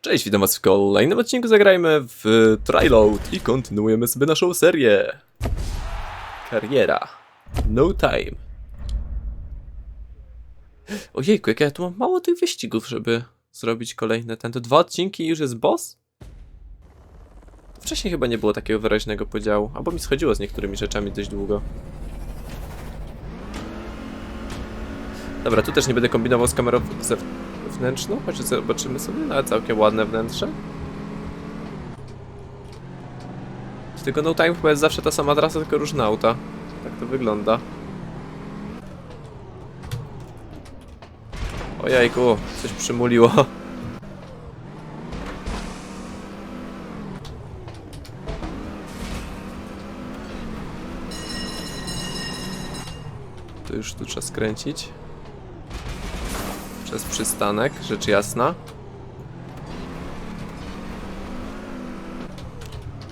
Cześć, witam was w kolejnym odcinku Zagrajmy w Triload i kontynuujemy sobie naszą serię. Kariera. No time. Ojejku, jak ja tu mam mało tych wyścigów, żeby zrobić kolejne ten. To dwa odcinki i już jest boss? Wcześniej chyba nie było takiego wyraźnego podziału, albo mi schodziło z niektórymi rzeczami dość długo. Dobra, tu też nie będę kombinował z kamerą zewnętrzną, choć zobaczymy sobie, ale całkiem ładne wnętrze. Tylko no time chyba jest zawsze ta sama trasa, tylko różna auta. Tak to wygląda. Ojejku, coś przymuliło. To już tu trzeba skręcić. Przez przystanek, rzecz jasna.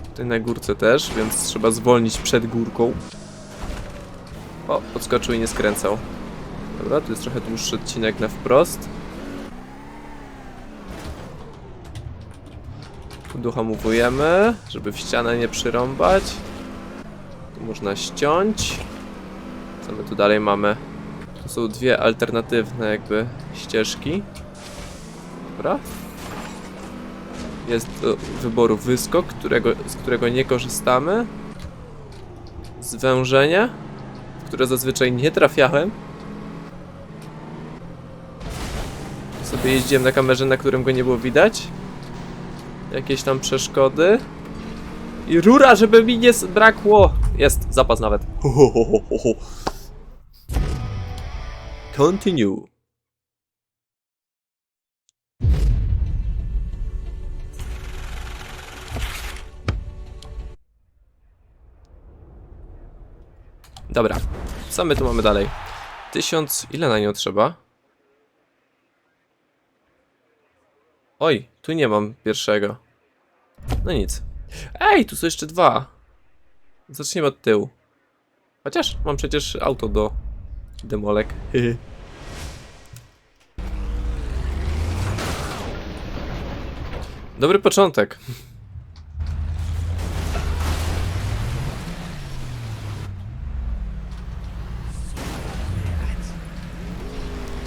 Tutaj na górce też, więc trzeba zwolnić przed górką. O, podskoczył i nie skręcał. Dobra, tu jest trochę dłuższy odcinek na wprost. Tu dohamowujemy, żeby w ścianę nie przyrąbać. Tu można ściąć. Co my tu dalej mamy? Tu są dwie alternatywne jakby ścieżki. Dobra. Jest do wyboru wyskok, którego, z którego nie korzystamy. Zwężenie, w które zazwyczaj nie trafiałem. Sobie jeździłem na kamerze, na którym go nie było widać. Jakieś tam przeszkody. I rura, żeby mi nie brakło. Jest, zapas nawet. Continue. Dobra, co my tu mamy dalej? Tysiąc... Ile na nią trzeba? Oj, tu nie mam pierwszego. No nic. Ej, tu są jeszcze dwa. Zaczniemy od tyłu. Chociaż mam przecież auto do demolek. Dobry początek.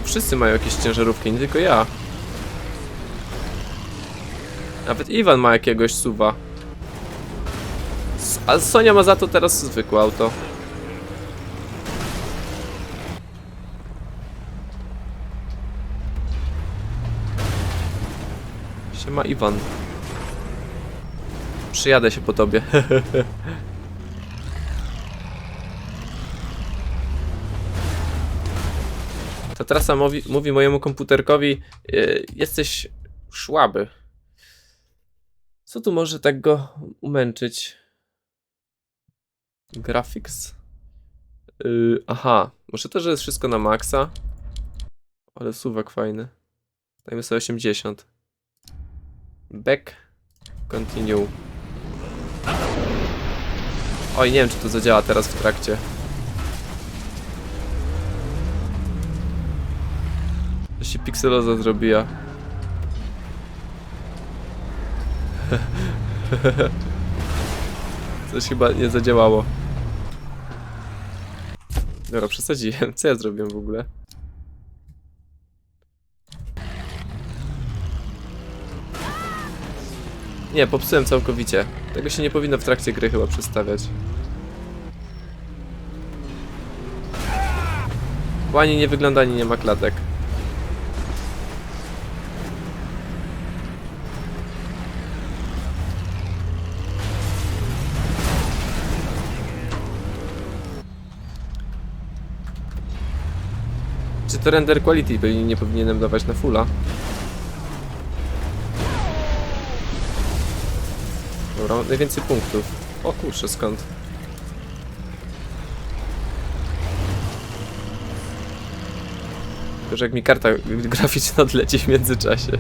Wszyscy mają jakieś ciężarówki, nie tylko ja. Nawet Iwan ma jakiegoś suwa. A Sonia ma za to teraz zwykłe auto. Siema Iwan. Przyjadę się po tobie. trasa mówi, mówi mojemu komputerkowi yy, jesteś szłaby. Co tu może tak go umęczyć? Graphics? Yy, aha, może to, że jest wszystko na maksa? Ale suwak fajny. Dajmy sobie 80. Back. Continue. Oj, nie wiem, czy to zadziała teraz w trakcie. Się pikseloza zrobiła. Coś chyba nie zadziałało. Dobra, przesadziłem. Co ja zrobiłem w ogóle? Nie, popsułem całkowicie. Tego się nie powinno w trakcie gry chyba przestawiać. Bo nie wygląda, ani nie ma klatek. Czy to render quality by nie powinienem dawać na fulla? Dobra, najwięcej punktów. O kurczę, skąd? Tylko, że jak mi karta graficzna odleci w międzyczasie.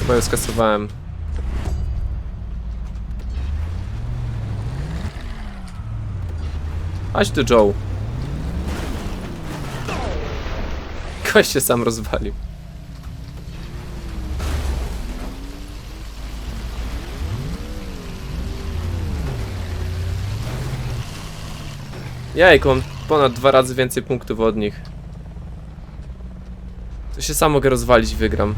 Chyba ją skasowałem. Chodź tu, Joe. Koś się sam rozwalił. Jajko, ponad dwa razy więcej punktów od nich. To się sam mogę rozwalić, wygram.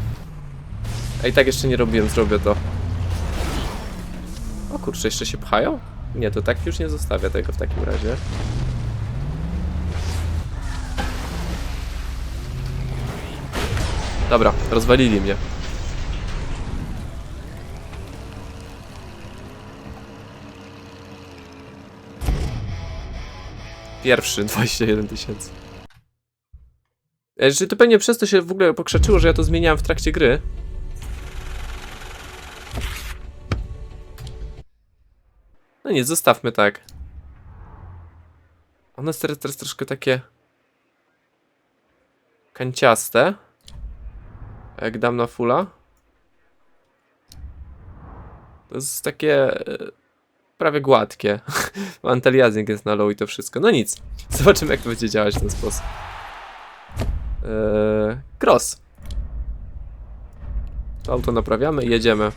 A i tak jeszcze nie robiłem, zrobię to. O kurczę, jeszcze się pchają? Nie, to tak już nie zostawia tego w takim razie. Dobra, rozwalili mnie. Pierwszy, 21 tysięcy. E, Czy to pewnie przez to się w ogóle pokrzeczyło, że ja to zmieniałem w trakcie gry? No nic, zostawmy tak. One jest teraz, troszkę takie... kanciaste. Jak dam na fulla? To jest takie... e, prawie gładkie. Antaliazing jest na low i to wszystko. No nic. Zobaczymy jak to będzie działać w ten sposób. Eee, cross. To auto naprawiamy i jedziemy.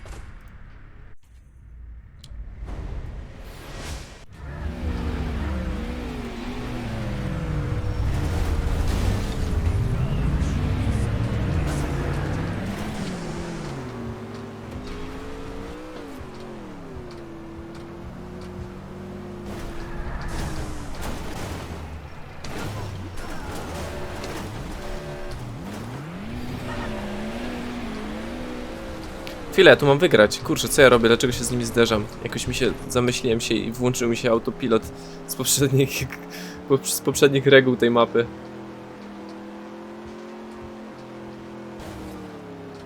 Chwilę, ja tu mam wygrać. Kurczę, co ja robię? Dlaczego się z nimi zderzam? Jakoś mi się zamyśliłem się i włączył mi się autopilot z poprzednich, pop- z poprzednich reguł tej mapy.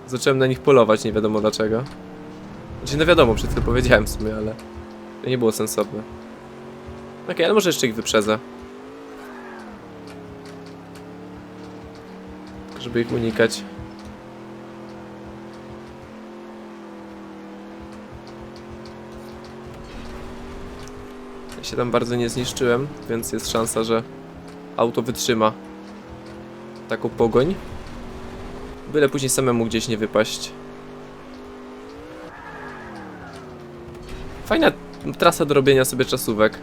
Zacząłem na nich polować, nie wiadomo dlaczego. Znaczy, no wiadomo, przed chwilą powiedziałem w sumie, ale to nie było sensowne. Okej, ale może jeszcze ich wyprzedzę. Żeby ich unikać. Się tam bardzo nie zniszczyłem, więc jest szansa, że auto wytrzyma taką pogoń. Byle później samemu gdzieś nie wypaść. Fajna trasa do robienia sobie czasówek.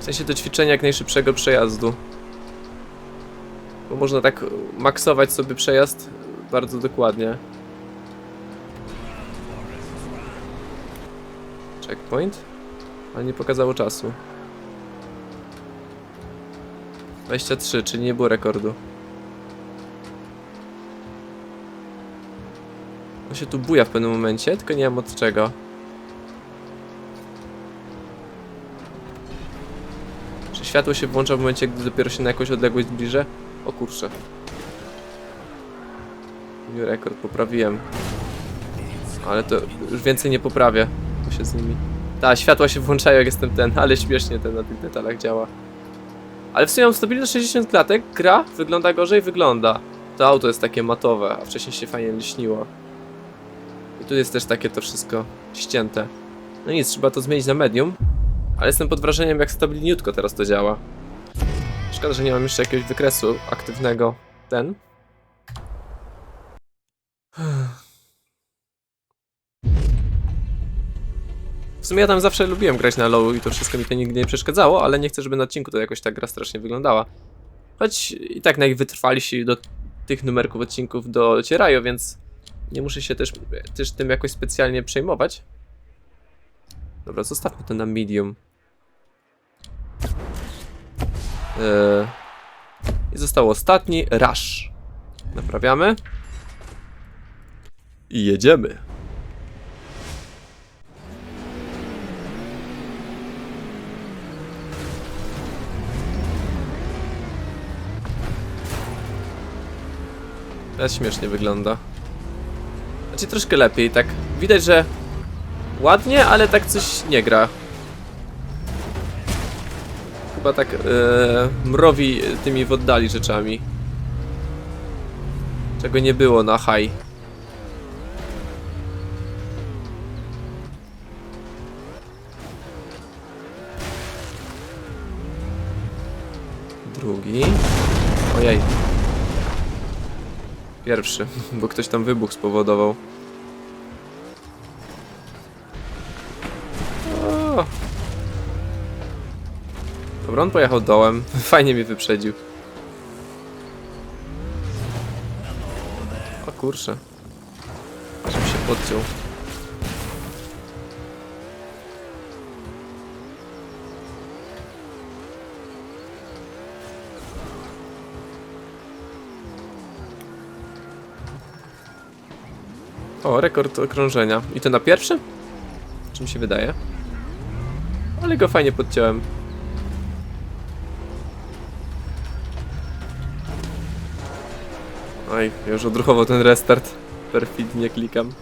W sensie do ćwiczenia jak najszybszego przejazdu. Bo można tak maksować sobie przejazd bardzo dokładnie. Checkpoint? Ale nie pokazało czasu. 23, czyli nie było rekordu. On się tu buja w pewnym momencie, tylko nie wiem od czego. Czy światło się włącza w momencie, gdy dopiero się na jakąś odległość zbliżę? O kurczę. New rekord, poprawiłem. Ale to już więcej nie poprawię, bo się z nimi... Ta, światła się włączają jak jestem ten, ale śmiesznie ten na tych detalach działa. Ale w sumie mam stabilne 60 klatek, gra wygląda gorzej, wygląda. To auto jest takie matowe, a wcześniej się fajnie lśniło. I tu jest też takie to wszystko ścięte. No nic, trzeba to zmienić na medium. Ale jestem pod wrażeniem jak stabilniutko teraz to działa. Szkoda, że nie mam jeszcze jakiegoś wykresu aktywnego. Ten. W sumie ja tam zawsze lubiłem grać na low i to wszystko mi to nigdy nie przeszkadzało, ale nie chcę, żeby na odcinku to jakoś ta gra strasznie wyglądała. Choć i tak najwytrwalsi do tych numerków odcinków docierają, więc nie muszę się też, też tym jakoś specjalnie przejmować. Dobra, zostawmy to na medium. Eee, I został ostatni, rush. Naprawiamy. I jedziemy. Teraz śmiesznie wygląda. Znaczy troszkę lepiej, tak. Widać, że ładnie, ale tak coś nie gra. Chyba tak e, mrowi tymi w oddali rzeczami. Czego nie było na high. Pierwszy, bo ktoś tam wybuch spowodował. O. Dobra, on pojechał dołem. Fajnie mnie wyprzedził. O kurczę. Mi się podciął. O, rekord okrążenia. I to na pierwszym? Czy mi się wydaje? Ale go fajnie podciąłem. Oj, już odruchowo ten restart. Perfidnie klikam.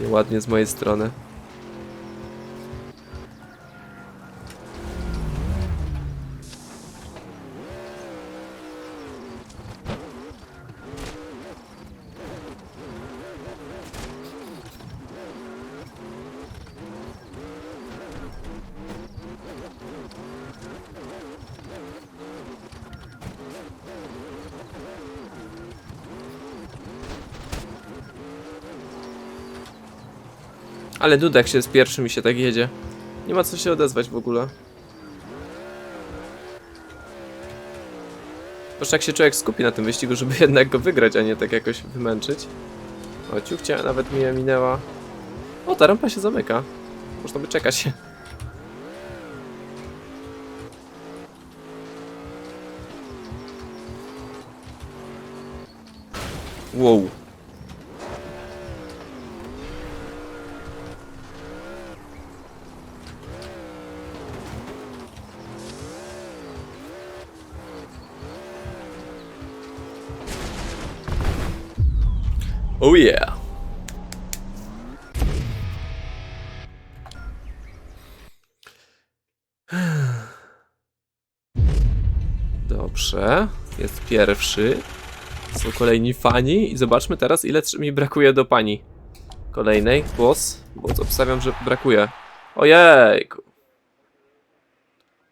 Nieładnie z mojej strony. Ale Dudek się z pierwszym i się tak jedzie. Nie ma co się odezwać w ogóle. Proszę jak się człowiek skupi na tym wyścigu, żeby jednak go wygrać, a nie tak jakoś wymęczyć. O, ciuchcia nawet mnie minęła. O, ta rampa się zamyka. Można by czekać. Wow. Oh yeah. Dobrze, jest pierwszy. Są kolejni fani i zobaczmy teraz ile mi brakuje do pani. Kolejnej, głos, bo obstawiam, że brakuje. Ojejku.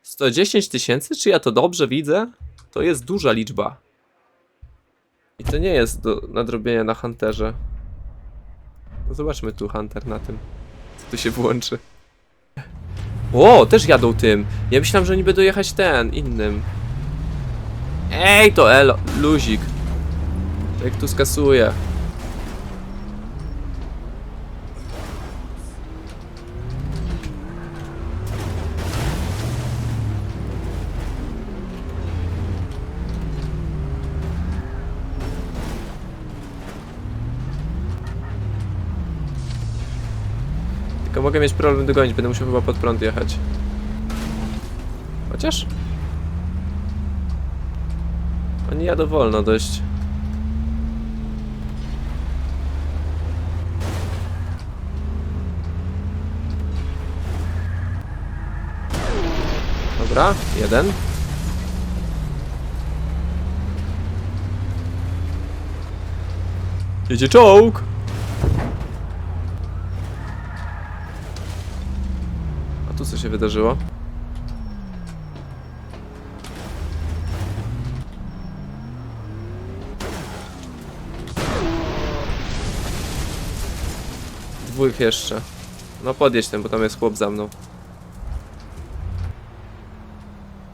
110 tysięcy? Czy ja to dobrze widzę? To jest duża liczba. I to nie jest do nadrobienia na Hunterze. No zobaczmy tu Hunter na tym. Co tu się włączy. O, też jadą tym. Ja myślałem, że oni będą jechać ten, innym. Ej, to elo, luzik. Jak tu skasuje. Mogę mieć problem dogonić, będę musiał chyba pod prąd jechać. Chociaż? Oni jadą wolno dość. Dobra, jeden. Jedzie czołg! A tu co się wydarzyło? Dwóch jeszcze. No podjedź ten, bo tam jest chłop za mną.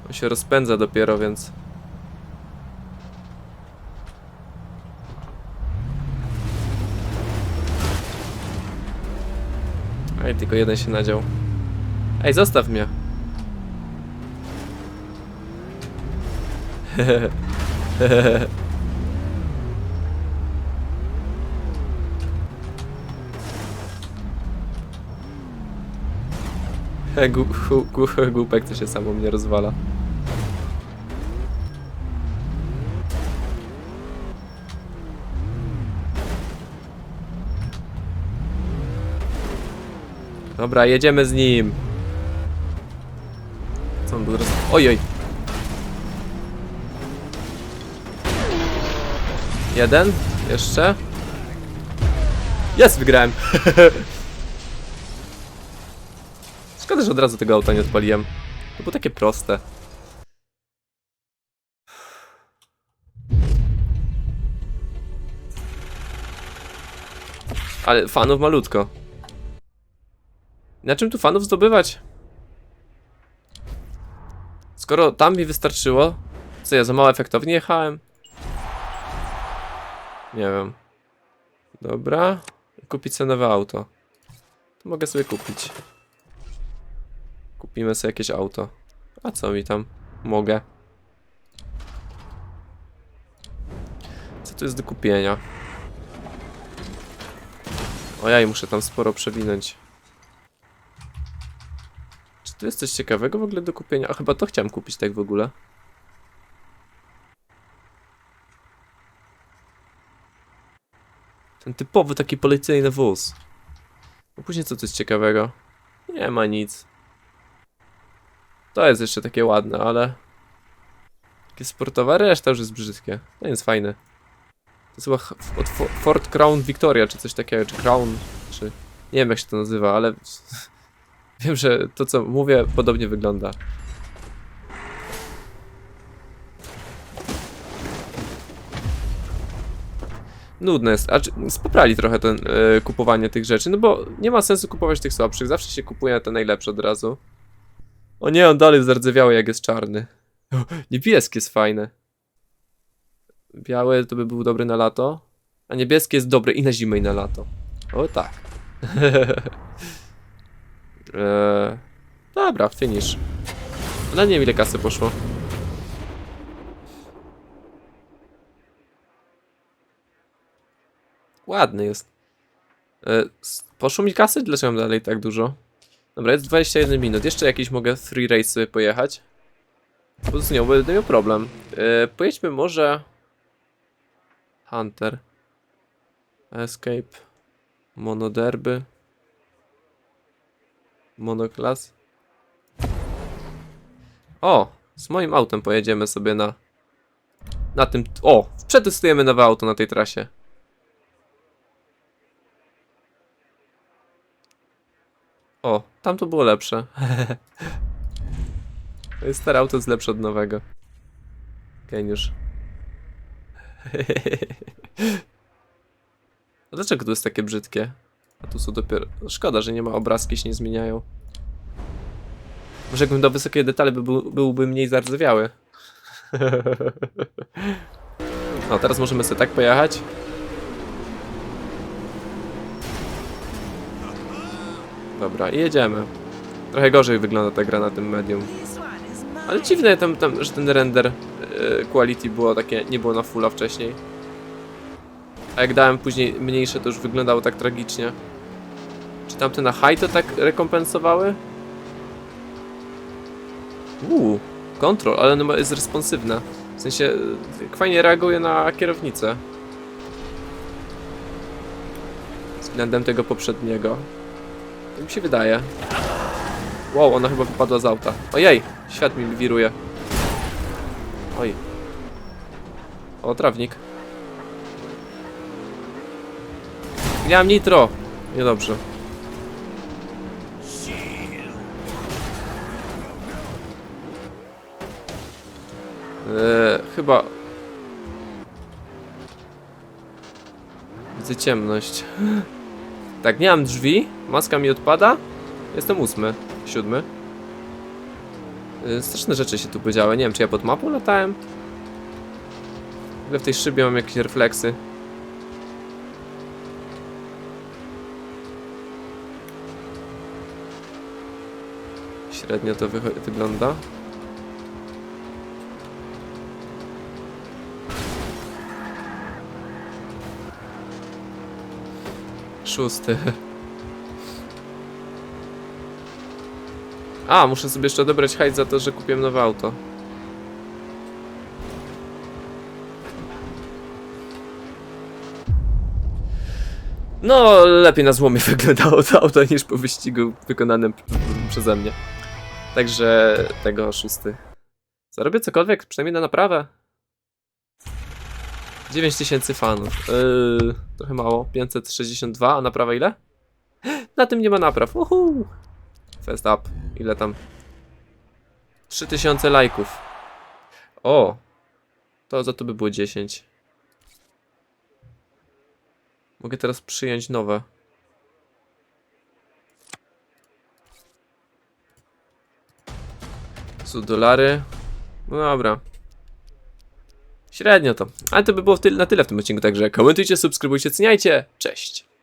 On się rozpędza dopiero, więc... Ej, tylko jeden się nadział. Ej, zostaw mnie. Gu- gu- gu- Głupek to się samo mnie rozwala. Dobra, jedziemy z nim. Roz... Ojoj. Jeden. Jeszcze. Jest, wygrałem. Szkoda, że od razu tego auta nie odpaliłem. To było takie proste. Ale fanów malutko. Na czym tu fanów zdobywać? Skoro tam mi wystarczyło, co ja za mało efektownie jechałem? Nie wiem. Dobra. Kupić sobie nowe auto. To mogę sobie kupić. Kupimy sobie jakieś auto. A co mi tam? Mogę. Co tu jest do kupienia? Ojaj, muszę tam sporo przewinąć. Tu jest coś ciekawego w ogóle do kupienia? A chyba to chciałem kupić tak w ogóle. Ten typowy taki policyjny wóz. No później co jest ciekawego? Nie ma nic. To jest jeszcze takie ładne, ale... Takie sportowe, reszta już jest brzydkie. To jest fajne. To jest chyba Ford Crown Victoria, czy coś takiego, czy Crown, czy... Nie wiem jak się to nazywa, ale... Wiem, że to co mówię podobnie wygląda. Nudne jest, a trochę ten e, kupowanie tych rzeczy, no bo nie ma sensu kupować tych słabszych, zawsze się kupuje te najlepsze od razu. O nie, on dalej zardzewiały jak jest czarny. O, niebieski jest fajne. Biały to by był dobry na lato, a niebieski jest dobry i na zimę i na lato. O tak. eee, dobra, finish. Ale nie wiem ile kasy poszło. Ładny jest. E, s- poszło mi kasy? Dlaczego mam dalej tak dużo? Dobra, jest 21 minut. Jeszcze jakiś mogę free race pojechać. Bo z nią będę miał problem. E, pojedźmy może... Hunter. Escape. Monoderby. Monoklas. O! Z moim autem pojedziemy sobie na... Na tym... O! Przetestujemy nowe auto na tej trasie. O, tam to było lepsze. Stare auto jest lepsze od nowego. Geniusz. A dlaczego to jest takie brzydkie? A tu są dopiero... Szkoda, że nie ma obrazki, się nie zmieniają. Może jakbym dał wysokie detale, by był, byłby mniej zardzewiały. No, teraz możemy sobie tak pojechać. Dobra, i jedziemy. Trochę gorzej wygląda ta gra na tym medium. Ale dziwne tam, tam że ten render e, quality było takie, nie było na fulla wcześniej. A jak dałem później mniejsze, to już wyglądało tak tragicznie. Czy tamte na high to tak rekompensowały? Uuu, kontrol, ale ono jest responsywne. W sensie, fajnie reaguje na kierownicę. Względem tego poprzedniego. Tak mi się wydaje. Wow, ona chyba wypadła z auta. Ojej, świat mi wiruje. Oj. O, trawnik. Miałem nitro. Niedobrze. Eee, chyba... Widzę ciemność. Tak, nie mam drzwi, maska mi odpada. Jestem ósmy, siódmy. Yy, straszne rzeczy się tu podziały. Nie wiem, czy ja pod mapą latałem? Ale w tej szybie mam jakieś refleksy. Średnio to wygląda. Szósty. A, muszę sobie jeszcze odebrać hajs za to, że kupiłem nowe auto. No, lepiej na złomie wyglądało to auto niż po wyścigu wykonanym przeze mnie. Także tego szósty. Zarobię cokolwiek, przynajmniej na naprawę. 9000 fanów. Yy, trochę mało. 562, a naprawa ile? Na tym nie ma napraw. Uhu. Fest up. Ile tam? 3000 lajków. O! To za to by było 10. Mogę teraz przyjąć nowe. Są dolary. No dobra. Średnio to. Ale to by było na tyle w tym odcinku, także komentujcie, subskrybujcie, ceniajcie. Cześć!